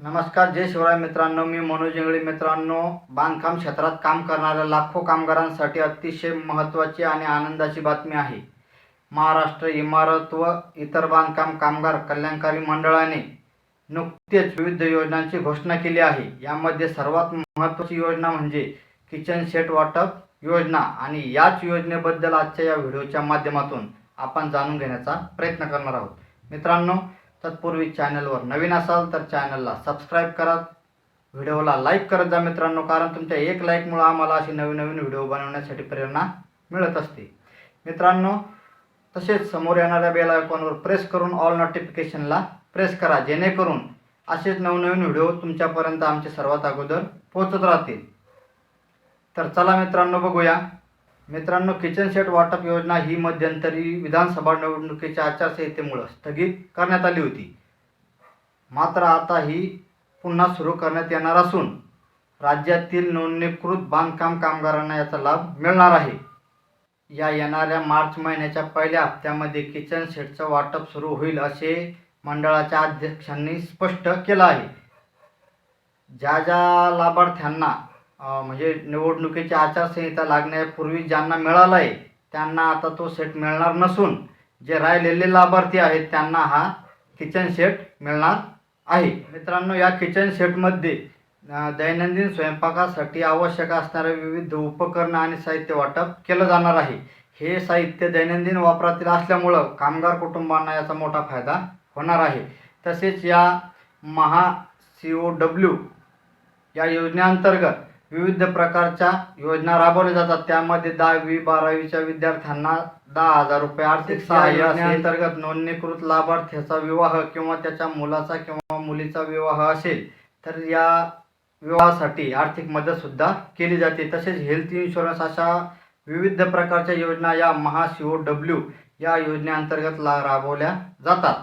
नमस्कार जय शिवराय मित्रांनो. मी मनोज इंगळे मित्रांनो. बांधकाम क्षेत्रात काम करणाऱ्या लाखो कामगारांसाठी अतिशय महत्त्वाची आणि आनंदाची बातमी आहे. महाराष्ट्र इमारत व इतर बांधकाम कामगार कल्याणकारी मंडळाने नुकतेच विविध योजनांची घोषणा केली आहे. यामध्ये सर्वात महत्त्वाची योजना म्हणजे किचन सेट वाटप योजना आणि याच योजनेबद्दल आजच्या या व्हिडिओच्या माध्यमातून आपण जाणून घेण्याचा प्रयत्न करणार आहोत. मित्रांनो तत्पूर्वी चॅनलवर नवीन असाल तर चॅनलला सबस्क्राईब करा. व्हिडिओला लाईक करत जा मित्रांनो कारण तुमच्या एक लाईकमुळं आम्हाला अशी नवीन नवीन व्हिडिओ बनवण्यासाठी प्रेरणा मिळत असते. मित्रांनो तसेच समोर येणाऱ्या बेल आयकॉनवर प्रेस करून ऑल नोटिफिकेशनला प्रेस करा जेणेकरून असेच नवनवीन व्हिडिओ तुमच्यापर्यंत आमचे सर्वात अगोदर पोहोचत राहतील. तर चला मित्रांनो बघूया. मित्रांनो किचन सेट वाटप योजना ही मध्यंतरी विधानसभा निवडणुकीच्या आचारसंहितेमुळं स्थगित करण्यात आली होती. मात्र आता ही पुन्हा सुरू करण्यात येणार असून राज्यातील नोंदणीकृत बांधकाम कामगारांना याचा लाभ मिळणार आहे. या येणाऱ्या मार्च महिन्याच्या पहिल्या हप्त्यामध्ये किचन सेटचं वाटप सुरू होईल असे मंडळाच्या अध्यक्षांनी स्पष्ट केलं आहे. ज्या ज्या लाभार्थ्यांना म्हणजे निवडणुकीची आचारसंहिता लागण्यापूर्वी ज्यांना मिळाला आहे त्यांना आता तो सेट मिळणार नसून जे राहिलेले लाभार्थी आहेत त्यांना हा किचन सेट मिळणार आहे. मित्रांनो या किचन सेटमध्ये दैनंदिन स्वयंपाकासाठी आवश्यक असणारे विविध उपकरणं आणि साहित्य वाटप केलं जाणार आहे. हे साहित्य दैनंदिन वापरातील असल्यामुळं कामगार कुटुंबांना याचा मोठा फायदा होणार आहे. तसेच या महा सी ओ डब्ल्यू या योजनेअंतर्गत विविध प्रकारच्या योजना राबवल्या जातात. त्यामध्ये दहावी बारावीच्या विद्यार्थ्यांना दहा हजार रुपये आर्थिक सहाय्य अंतर्गत नोंदणीकृत लाभार्थ्याचा विवाह किंवा त्याच्या मुलाचा किंवा मुलीचा विवाह असेल तर या विवाहासाठी आर्थिक मदत सुद्धा केली जाते. तसेच हेल्थ इन्शुरन्स अशा विविध प्रकारच्या योजना या महा सी ओ डब्ल्यू या योजनेअंतर्गत ला राबवल्या जातात.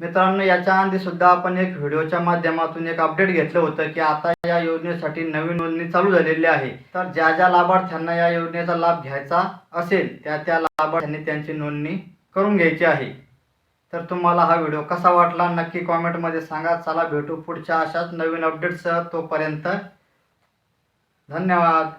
मित्रांनो याच्या आधी सुद्धा आपण एक व्हिडिओच्या माध्यमातून एक अपडेट घेतलं होतं की आता या योजनेसाठी नवीन नोंदणी चालू झालेली आहे. तर ज्या ज्या लाभार्थ्यांना या योजनेचा लाभ घ्यायचा असेल त्या त्या लाभार्थ्यांनी त्यांची नोंदणी करून घ्यायची आहे. तर तुम्हाला हा व्हिडिओ कसा वाटला नक्की कॉमेंटमध्ये सांगा. चला भेटू पुढच्या अशाच नवीन अपडेटसह तोपर्यंत धन्यवाद.